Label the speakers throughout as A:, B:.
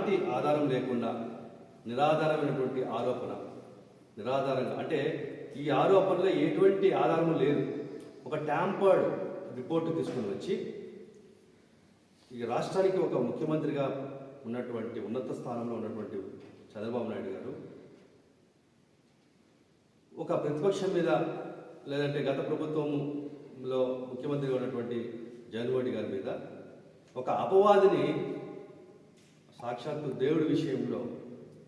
A: ఎలాంటి ఆధారం లేకుండా నిరాధారమైనటువంటి ఆరోపణ. నిరాధారంగా అంటే ఈ ఆరోపణలో ఎటువంటి ఆధారము లేదు. ఒక ట్యాంపర్డ్ రిపోర్టు తీసుకుని వచ్చి ఈ రాష్ట్రానికి ఒక ముఖ్యమంత్రిగా ఉన్నటువంటి ఉన్నత స్థానంలో ఉన్నటువంటి చంద్రబాబు నాయుడు గారు ఒక ప్రతిపక్షం మీద లేదంటే గత ప్రభుత్వంలో ముఖ్యమంత్రిగా ఉన్నటువంటి జగన్మోహన్ గారి మీద ఒక అపవాదిని సాక్షాత్తు దేవుడి విషయంలో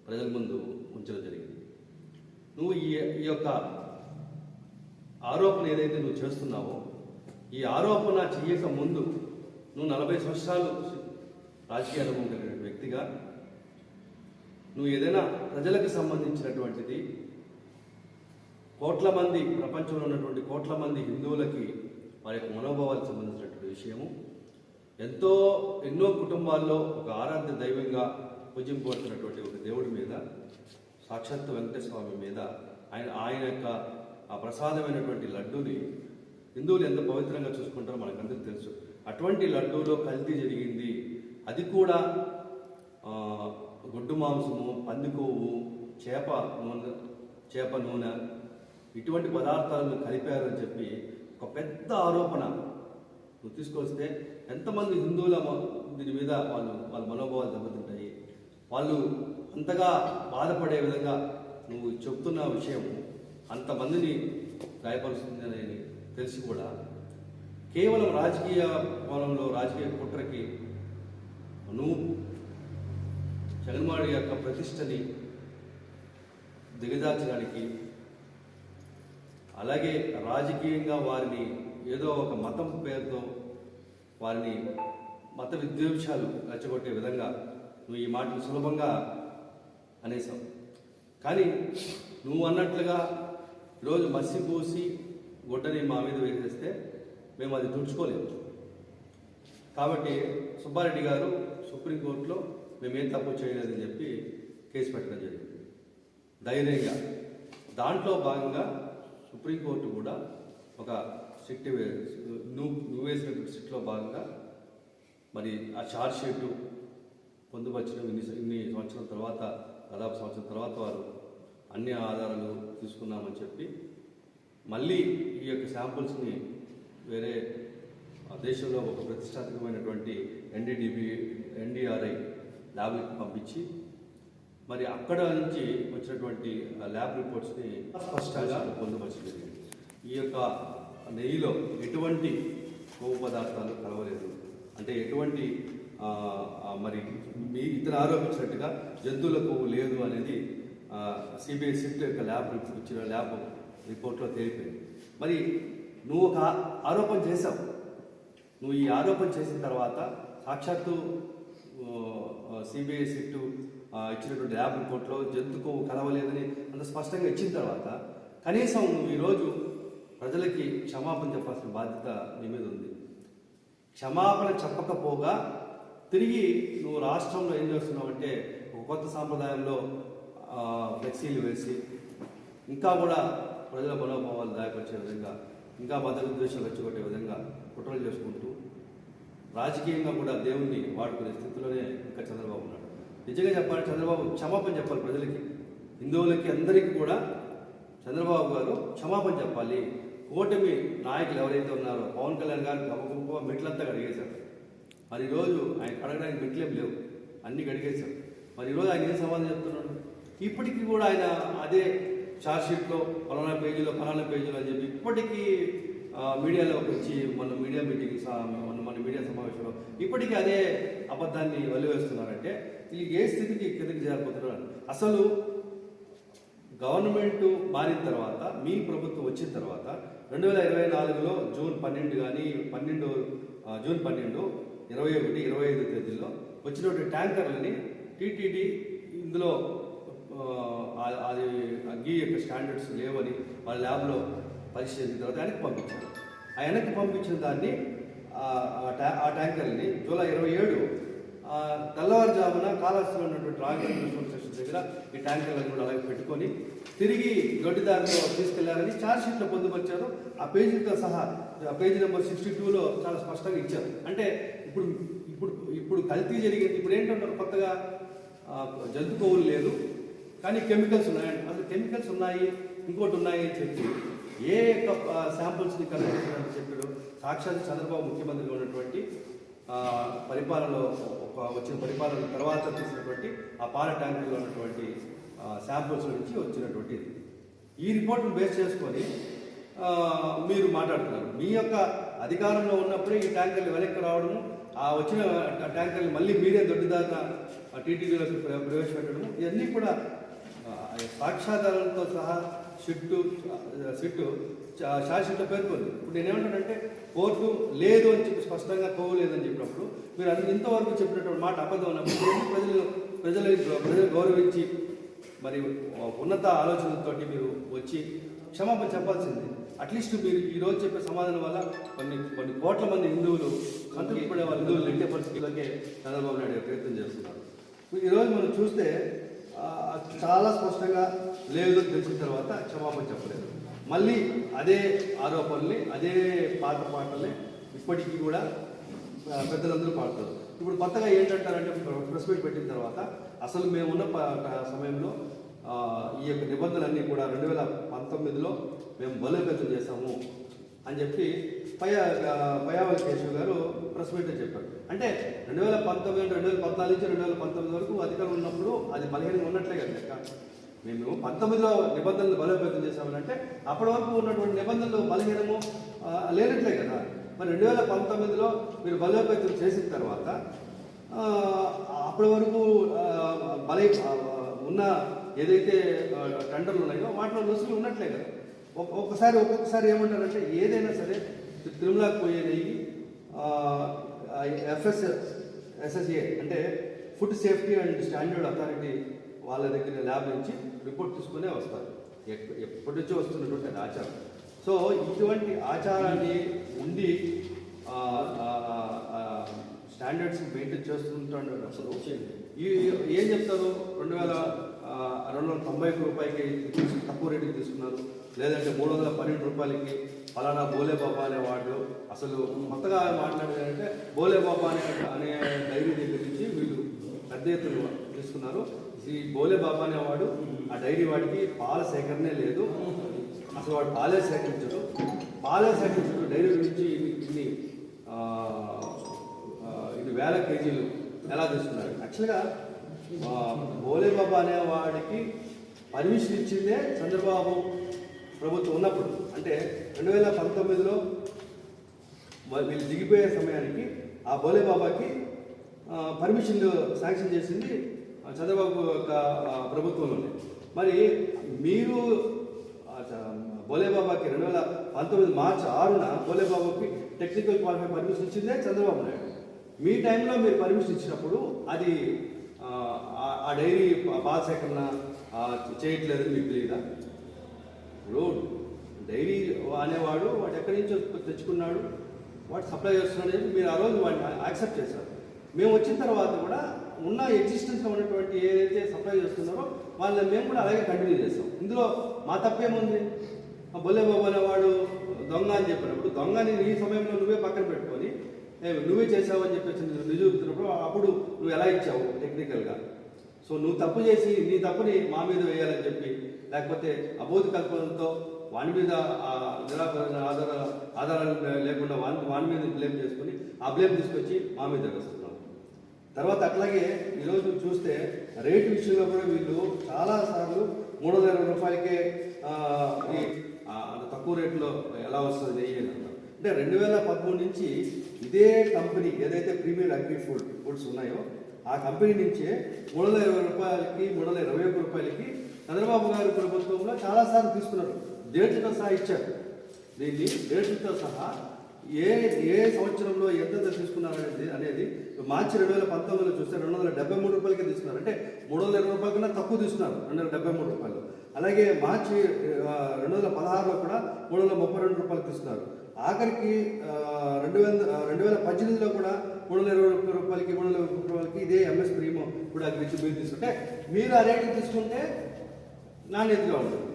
A: ప్రజల ముందు ఉంచడం జరిగింది. నువ్వు ఈ ఈ యొక్క ఆరోపణ ఏదైతే నువ్వు చేస్తున్నావో ఈ ఆరోపణ చేయక ముందు నువ్వు నలభై సంవత్సరాలు రాజకీయ అనుభవం కలిగిన వ్యక్తిగా నువ్వు ఏదైనా ప్రజలకు సంబంధించినటువంటిది కోట్ల మంది ప్రపంచంలో ఉన్నటువంటి కోట్ల మంది హిందువులకి వారి యొక్క మనోభావాలకు సంబంధించినటువంటి విషయము ఎంతో ఎన్నో కుటుంబాల్లో ఒక ఆరాధ్య దైవంగా పూజింపబడుతున్నటువంటి ఒక దేవుడి మీద సాక్షాత్ వెంకటేశ్వర స్వామి మీద ఆయన ఆయన యొక్క ఆ ప్రసాదమైనటువంటి లడ్డూని హిందువులు ఎంత పవిత్రంగా చూసుకుంటారో మనకందరికీ తెలుసు. అటువంటి లడ్డూలో కల్తీ జరిగింది. అది కూడా గొడ్డు మాంసము పంది కొవ్వు చేప నూనె చేప నూనె ఇటువంటి పదార్థాలను కలిపారని చెప్పి ఒక పెద్ద ఆరోపణ నువ్వు తీసుకొస్తే ఎంతమంది హిందువుల దీని మీద వాళ్ళు వాళ్ళ మనోభావాలు దెబ్బతింటాయి. వాళ్ళు అంతగా బాధపడే విధంగా నువ్వు చెప్తున్న విషయం అంతమందిని గాయపరుస్తుంది అనేది తెలిసి కూడా కేవలం రాజకీయ కోణంలో రాజకీయ కుట్రకి నువ్వు జగన్మోహన్ యొక్క ప్రతిష్టని దిగజార్చడానికి అలాగే రాజకీయంగా వారిని ఏదో ఒక మతం పేరుతో వారిని మత విద్వేషాలు రెచ్చగొట్టే విధంగా నువ్వు ఈ మాటలు సులభంగా అనేసావు కానీ నువ్వు అన్నట్లుగా ఈరోజు మసి పూసి గుడ్డని మా మీద వేసేస్తే మేము అది తుడుచుకోలేము. కాబట్టి సుబ్బారెడ్డి గారు సుప్రీంకోర్టులో మేమేం తప్పు చేయలేదని చెప్పి కేసు పెట్టడం జరిగింది. ధైర్యంగా దాంట్లో భాగంగా సుప్రీంకోర్టు కూడా ఒక సిట్ వే- నువ్వు నువ్వు వేసినటువంటి సిట్లో భాగంగా మరి ఆ ఛార్జ్ షీటు పొందుపరచడం ఇన్ని ఇన్ని సంవత్సరాల తర్వాత దాదాపు సంవత్సరం తర్వాత వారు అన్ని ఆధారాలు తీసుకున్నామని చెప్పి మళ్ళీ ఈ యొక్క శాంపుల్స్ని వేరే దేశంలో ఒక ప్రతిష్టాత్మకమైనటువంటి ఎన్డీడీబీ ఎన్డీఆర్ఐ ల్యాబ్కి పంపించి మరి అక్కడ నుంచి వచ్చినటువంటి ఆ ల్యాబ్ రిపోర్ట్స్ని స్పష్టంగా పొందుపరచడం జరిగింది. ఈ యొక్క నెయ్యిలో ఎటువంటి కొవ్వు పదార్థాలు కలవలేదు. అంటే ఎటువంటి మరి మీ ఇతర ఆరోపించినట్టుగా జంతువుల కొవ్వు లేదు అనేది సిబిఐ సిఫ్ట్ యొక్క ల్యాబ్ ఇచ్చిన ల్యాబ్ రిపోర్ట్లో తేలిపోయింది. మరి నువ్వు ఒక ఆరోపణ చేశావు. నువ్వు ఈ ఆరోపణ చేసిన తర్వాత సాక్షాత్తు సిబిఐ సిట్ ఇచ్చినటువంటి ల్యాబ్ రిపోర్ట్లో జంతు కొవ్వు కలవలేదని అంత స్పష్టంగా ఇచ్చిన తర్వాత కనీసం నువ్వు ఈరోజు ప్రజలకి క్షమాపణ చెప్పాల్సిన బాధ్యత నీ మీద ఉంది. క్షమాపణ చెప్పకపోగా తిరిగి నువ్వు రాష్ట్రంలో ఏం చేస్తున్నావు అంటే ఒక కొత్త సాంప్రదాయంలో ఫ్లెక్సీలు వేసి ఇంకా కూడా ప్రజల మనోభావాలు దాయపరిచే విధంగా ఇంకా మత విద్వేషాలు రెచ్చగొట్టే విధంగా కుట్రలు చేసుకుంటూ రాజకీయంగా కూడా దేవుణ్ణి వాడుకునే స్థితిలోనే ఇంకా చంద్రబాబు ఉన్నాడు. నిజంగా చెప్పాలి చంద్రబాబు క్షమాపణ చెప్పాలి ప్రజలకి. హిందువులకి అందరికీ కూడా చంద్రబాబు గారు క్షమాపణ చెప్పాలి. ఓటమి నాయకులు ఎవరైతే ఉన్నారో పవన్ కళ్యాణ్ గారు గొప్ప మెట్లంతా కడిగేశారు. మరి ఈరోజు ఆయన కడగడానికి మెట్లేం లేవు. అన్ని కడిగేశారు. మరి ఈరోజు ఆయన ఏం సమాధానం చెప్తున్నాడు ఇప్పటికీ కూడా ఆయన అదే షీట్లో ఫలానా పేజీలో ఫలానా పేజీలో అని చెప్పి ఇప్పటికీ మీడియాలో వచ్చి మన మీడియా మీటింగ్ సా- మన మన మీడియా సమావేశంలో ఇప్పటికీ అదే అబద్ధాన్ని వదిలివేస్తున్నారంటే ఈ ఏ స్థితికి కిందకి చేరిపోతున్నారు అసలు గవర్నమెంట్ మారిన తర్వాత మీ ప్రభుత్వం వచ్చిన తర్వాత రెండు వేల ఇరవై నాలుగులో జూన్ పన్నెండు కానీ పన్నెండు జూన్ పన్నెండు ఇరవై ఒకటి ఇరవై ఐదు తేదీల్లో వచ్చినటువంటి ట్యాంకర్లని టీటీడీ ఇందులో అది అగ్గి యొక్క స్టాండర్డ్స్ లేవని వాళ్ళ ల్యాబ్లో పరిశీలించిన తర్వాత వెనక్కి పంపించారు. ఆ వెనక్కి పంపించిన దాన్ని ఆ- ఆ ట్యాంకర్ని జూలై ఇరవై ఏడు తెల్లవారుజామున కాళహస్తిలో ఉన్నటువంటి రాగేశ్వర ట్రాన్స్పోర్ట్ స్టేషన్ దగ్గర ఈ ట్యాంకర్లను కూడా అలాగే పెట్టుకొని తిరిగి గడ్డిదారిలో తీసుకెళ్ళారని ఛార్జ్ షీట్లో పొందుపరిచారు. ఆ పేజీతో సహా ఆ పేజీ నెంబర్ సిక్స్టీ టూలో చాలా స్పష్టంగా ఇచ్చారు. అంటే ఇప్పుడు ఇప్పుడు ఇప్పుడు కల్తీ జరిగింది ఇప్పుడు ఏంటంటారు కొత్తగా? జంతు కొవ్వులు లేదు. కానీ కెమికల్స్ ఉన్నాయండి అసలు కెమికల్స్ ఉన్నాయి ఇంకోటి ఉన్నాయి అని చెప్పి. ఏ యొక్క శాంపుల్స్ని కలెక్ట్ చేశారని చెప్పాడు? సాక్షాత్ చంద్రబాబు ముఖ్యమంత్రిగా ఉన్నటువంటి పరిపాలనలో ఒక వచ్చిన పరిపాలన తర్వాత తీసినటువంటి ఆ పాల ట్యాంకుల్లో ఉన్నటువంటి శాంపుల్స్ నుంచి వచ్చినటువంటిది ఈ రిపోర్ట్ను బేస్ చేసుకొని మీరు మాట్లాడుతున్నారు. మీ యొక్క అధికారంలో ఉన్నప్పుడే ఈ ట్యాంకర్లు వెనక్కి రావడము ఆ వచ్చిన ట్యాంకర్లు మళ్ళీ మీరే దొడ్డిదారిన టీటీడీలోకి ప్ర- ప్రవేశపెట్టడము ఇవన్నీ కూడా సాక్ష్యాధారాలతో సహా షిట్టు సిట్టు శాశ్వత పేర్కొంది. ఇప్పుడు నేనేమంటానంటే కోర్టు లేదు అని చెప్పి స్పష్టంగా కోవలేదని చెప్పినప్పుడు మీరు అది ఇంతవరకు చెప్పినటువంటి మాట అబద్ధం ఉన్నప్పుడు ప్రజలు ప్రజలు ప్రజలు గౌరవించి మరి ఉన్నత ఆలోచనలతోటి మీరు వచ్చి క్షమాపణ చెప్పాల్సింది. అట్లీస్ట్ మీరు ఈ రోజు చెప్పే సమాధానం వల్ల కొన్ని కొన్ని కోట్ల మంది హిందువులు సంతృప్తి పడే వాళ్ళ హిందువులు నెట్టే పరిస్థితులకే చంద్రబాబు నాయుడు ప్రయత్నం చేస్తున్నారు. ఈరోజు మనం చూస్తే చాలా స్పష్టంగా లేదు తెలిసిన తర్వాత క్షమాపణ చెప్పలేదు. మళ్ళీ అదే ఆరోపణల్ని అదే పాత పాటల్ని ఇప్పటికీ కూడా పెద్దలందరూ పాడుతారు ఇప్పుడు కొత్తగా ఏంటంటారంటే ప్రెస్ మీట్ పెట్టిన తర్వాత అసలు మేమున్న సమయంలో ఈ యొక్క నిబంధనలన్నీ కూడా రెండు వేల పంతొమ్మిదిలో మేము బలోపేతం చేశాము అని చెప్పి పయా ఆ, పయావల కేశవ్ గారు ప్రెస్ మీట్లో చెప్పారు. అంటే రెండు వేల పంతొమ్మిది రెండు వేల పద్నాలుగు నుంచి రెండు వేల పంతొమ్మిది వరకు అధికారం ఉన్నప్పుడు అది బలహీనంగా ఉన్నట్లే కదా లెక్క. మేము పంతొమ్మిదిలో నిబంధనలు బలోపేతం చేశామని అంటే అప్పటి వరకు ఉన్నటువంటి నిబంధనలు బలహీనము లేనట్లే కదా. మరి రెండు వేల పంతొమ్మిదిలో మీరు బలోపేతం చేసిన తర్వాత అప్పటి వరకు బలై ఉన్న ఏదైతే టెండర్లు ఉన్నాయో వాటిలో రుసులు ఉన్నట్లే కదా. ఒక్కొక్కసారి ఒక్కొక్కసారి ఏమంటారంటే ఏదైనా సరే తిరుమలకు పోయే నెయ్యి F S S S A అంటే food safety and standard authority వాళ్ళ దగ్గర ల్యాబ్ నుంచి రిపోర్ట్ తీసుకునే వస్తారు. ఎప్పటి నుంచో వస్తున్నటువంటి ఆచారం. సో ఇటువంటి ఆచారాన్ని ఉండి స్టాండర్డ్స్ మెయింటైన్ చేస్తుంటాడు అసలు ఈ ఏం చెప్తారు? రెండు వేల రెండు వందల తొంభై ఒక్క రూపాయలకి తక్కువ రేటుకి తీసుకున్నారు. లేదంటే మూడు వందల పన్నెండు రూపాయలకి ఫలానా బోలే బాబా అనేవాడు అసలు కొత్తగా మాట్లాడేదంటే బోలే బాబా అనే అనే డైరీ దగ్గర నుంచి వీళ్ళు పెద్ద ఎత్తున తీసుకున్నారు. ఈ బోలే బాబా అనేవాడు ఆ డైరీ వాడికి పాల సేకరణే లేదు. అసలు వాడు పాలే సేకరించడు పాలే సేకరించడు డైరీ నుంచి ఇన్ని- ఇన్ని వేల కేజీలు ఎలా తీసుకున్నారు? యాక్చువల్గా ఆ, భోలే బాబా అనేవాడికి పర్మిషన్ ఇచ్చిందే చంద్రబాబు ప్రభుత్వం ఉన్నప్పుడు. అంటే రెండు వేల పంతొమ్మిదిలో వీళ్ళు దిగిపోయే సమయానికి ఆ భోలే బాబాకి పర్మిషన్లు శాంక్షన్ చేసింది చంద్రబాబు యొక్క ప్రభుత్వంలోనే. మరి మీరు బాబాకి రెండు వేల పంతొమ్మిది మార్చి ఆరున భోలే బాబాకి టెక్నికల్ క్వాలిఫై పర్మిషన్ ఇచ్చిందే చంద్రబాబు నాయుడు. మీ టైంలో మీరు పర్మిషన్ ఇచ్చినప్పుడు అది ఆ, డైరీ పాల సేకరణ చేయట్లేదు మీకు తెలియదా రోడ్ డైరీ అనేవాడు వాడు ఎక్కడి నుంచి తెచ్చుకున్నాడు వాడు సప్లై చేస్తున్నాడు అని మీరు ఆ రోజు వాడిని యాక్సెప్ట్ చేశారు. మేము వచ్చిన తర్వాత కూడా ఉన్న ఎగ్జిస్టెన్స్లో ఉన్నటువంటి ఏదైతే సప్లై చేస్తున్నారో వాళ్ళని మేము కూడా అలాగే కంటిన్యూ చేస్తాం. ఇందులో మా తప్పేముంది? బొల్లే బాబు అనేవాడు దొంగ అని చెప్పినప్పుడు దొంగని ఈ సమయంలో నువ్వే పక్కన పెట్టుకొని నువ్వే చేసావు అని చెప్పేసి నిజూపుతున్నప్పుడు అప్పుడు నువ్వు ఎలా ఇచ్చావు టెక్నికల్గా సో నువ్వు తప్పు చేసి నీ తప్పుని మా మీద వేయాలని చెప్పి లేకపోతే అబోధ కల్పనతో వాని మీద నిరాకరణ ఆధార ఆధారాలు లేకుండా వాని వాని మీద బ్లేమ్ చేసుకొని ఆ బ్లేమ్ తీసుకొచ్చి మా మీద వేస్తున్నాం తర్వాత అట్లాగే ఈరోజు చూస్తే రేటు విషయంలో కూడా వీళ్ళు చాలా సార్లు మూడు వందల ఇరవై రూపాయలకే ఈ, తక్కువ రేట్లో ఎలా వస్తుంది నెయ్యి అని అంటే రెండు వేల పదమూడు నుంచి ఇదే కంపెనీ ఏదైతే ప్రీమియర్ అగ్రి ఫుడ్ ఫుడ్స్ ఉన్నాయో ఆ కంపెనీ నుంచే మూడు వందల ఇరవై రూపాయలకి మూడు వందల ఇరవై ఒక్క రూపాయలకి చంద్రబాబు గారి ప్రభుత్వంలో చాలాసార్లు తీసుకున్నారు. డేట్లతో సహా ఇచ్చారు. దీన్ని డేట్లతో సహా ఏ ఏ సంవత్సరంలో ఎంత తీసుకున్నారనేది అనేది అనేది మార్చి రెండు వేల పంతొమ్మిదిలో చూస్తే రెండు వందల డెబ్బై మూడు రూపాయలకి తీసుకున్నారు. అంటే మూడు వందల ఇరవై రూపాయల కన్నా తక్కువ తీసుకున్నారు. రెండు వందల డెబ్బై మూడు రూపాయలు. అలాగే మార్చి రెండు వందల పదహారులో కూడా మూడు వందల ముప్పై రెండు రూపాయలకు ఇస్తున్నారు ఆఖరికి రెండు వేల రెండు వేల పద్దెనిమిదిలో కూడా మూడు వందల ఇరవై ముప్పై రూపాయలకి మూడు వందల ముప్పై రూపాయలకి ఇదే ఎంఎస్ ప్రీమో కూడా అగ్రించి మీరు తీసుకుంటే మీరు ఆ రేటు తీసుకుంటే నాణ్యతగా ఉంటుంది.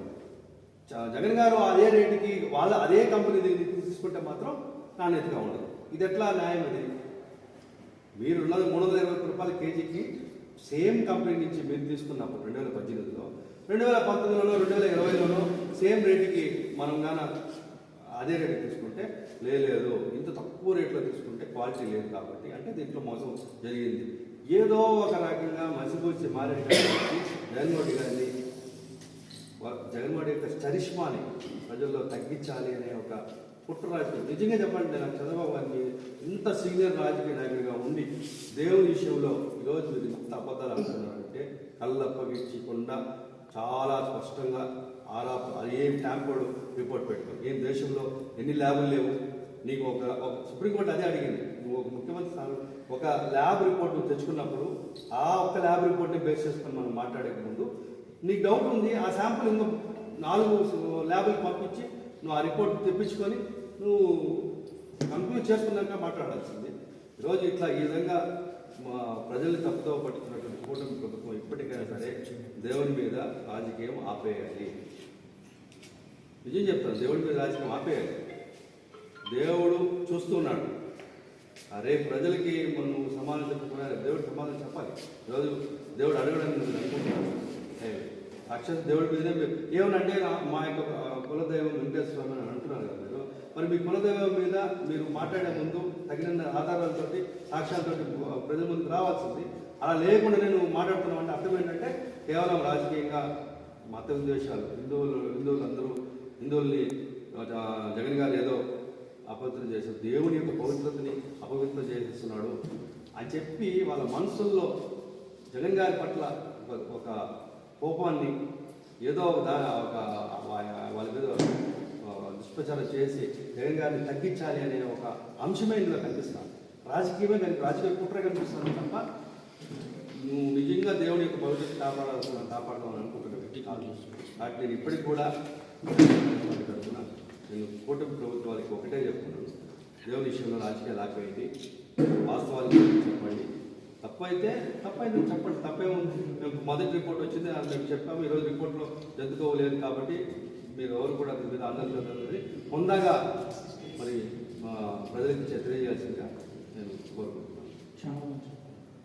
A: జగన్ గారు అదే రేటుకి వాళ్ళ అదే కంపెనీ తీసుకుంటే మాత్రం నాణ్యతగా ఉండదు. ఇది ఎట్లా న్యాయం అది? మీరు ఉన్నది మూడు వందల ఇరవై రూపాయల కేజీకి సేమ్ కంపెనీ నుంచి మీరు తీసుకున్నప్పుడు రెండు వేల పద్దెనిమిదిలో రెండు వేల పంతొమ్మిదిలోనో రెండు వేల ఇరవైలోనో సేమ్ రేటుకి మనం గాన అదే రేటు తీసుకుంటే లేదు ఇంత తక్కువ రేట్లో తీసుకుంటే క్వాలిటీ లేదు కాబట్టి అంటే దీంట్లో మోసం జరిగింది. ఏదో ఒక రకంగా మసిపూసి మారే జగన్మోహన్ గారిని జగన్మోహన్ యొక్క చరిష్మాని ప్రజల్లో తగ్గించాలి అనే ఒక పుట్ట రాజకీయం. నిజంగా చెప్పండి నాకు చంద్రబాబు గారిని ఇంత సీనియర్ రాజకీయ నాయకుడిగా ఉండి దేవుని విషయంలో ఈరోజు మీరు ఇంత అబద్ధాలు అంటున్నారంటే కళ్ళప్పగించకుండా చాలా స్పష్టంగా ఆరా ఏం ట్యాంపర్డ్ రిపోర్ట్ పెట్టుకో. ఏం దేశంలో ఎన్ని ల్యాబులు లేవు? నీకు ఒక సుప్రీంకోర్టు అదే అడిగింది. నువ్వు ఒక ముఖ్యమంత్రి స్థానం ఒక ల్యాబ్ రిపోర్ట్ నువ్వు తెచ్చుకున్నప్పుడు ఆ ఒక్క ల్యాబ్ రిపోర్ట్ని బేస్ చేసుకొని మనం మాట్లాడే ముందు నీకు డౌట్ ఉంది ఆ శాంపుల్ ఇంకో నాలుగు ల్యాబులకు పంపించి నువ్వు ఆ రిపోర్ట్ తెప్పించుకొని నువ్వు కంక్లూడ్ చేసుకున్నాక మాట్లాడాల్సింది. ఈరోజు ఇట్లా ఈ విధంగా మా ప్రజల్ని తప్పుతో పట్టుకున్నటువంటి కూటమి ప్రభుత్వం ఇప్పటికైనా సరే దేవుని మీద రాజకీయం ఆపేయాలి. నిజం చెప్తాను దేవుడి మీద రాజకీయం ఆపేయాలి. దేవుడు చూస్తున్నాడు. అరే ప్రజలకి మనం సమాధానం చెప్పుకున్నా దేవుడు సమాధానం చెప్పాలి. ఈరోజు దేవుడు అడగడానికి నేను అనుకుంటున్నాను. ఏ, దేవుడి మీదనే ఏమనంటే మా యొక్క కులదైవం వెంకటేశ్వర స్వామి అని అంటున్నారు కదా మీరు. మరి మీ కులదైవం మీద మీరు మాట్లాడే ముందు తగిన ఆధారాలతోటి సాక్ష్యాలతోటి ప్రజల ముందుకు రావాల్సింది. అలా లేకుండా నేను మాట్లాడుతున్నాం అంటే అర్థం ఏంటంటే కేవలం రాజకీయంగా మత ఉద్దేశాలు హిందువులు హిందువులు అందరూ హిందువుల్ని జగన్ గారు ఏదో అపవిత్రం చేశారు దేవుని యొక్క పవిత్రతని అపవిత్రం చేస్తున్నాడు అని చెప్పి వాళ్ళ మనసుల్లో జగన్ గారి పట్ల ఒక- ఒక కోపాన్ని ఏదో ఒక దా ఒక వా- వాళ్ళ మీద దుష్ప్రచారం చేసి జగన్ గారిని తగ్గించాలి అనే ఒక అంశమే ఇందులో కనిపిస్తాను రాజకీయమే కనిపి రాజకీయ కుట్ర కనిపిస్తుంది తప్ప నువ్వు నిజంగా దేవుని యొక్క భవిష్యత్తు కాపాడాల్సిన కాపాడదామని అనుకుంటున్న వ్యక్తి కాదు. కాబట్టి నేను ఇప్పటికి కూడా వారి నేను కూటమి ప్రభుత్వానికి ఒకటే చెప్తున్నాను. దేవుని విషయంలో రాజకీయాలు ఆపేయండి వాస్తవాలు చెప్పండి. తప్పైతే తప్పైతే చెప్పండి. తప్పేముంది? మేము మొదటి రిపోర్ట్ వచ్చింది అది మేము చెప్పాము. ఈరోజు రిపోర్ట్లో జంతుకోలేదు కాబట్టి మీరు ఎవరు కూడా దీని మీద అందరికీ హుందాగా మరి మా ప్రజలకు తెలియజేయాల్సిందిగా నేను కోరుకుంటున్నాను.
B: చాలా మంచిది.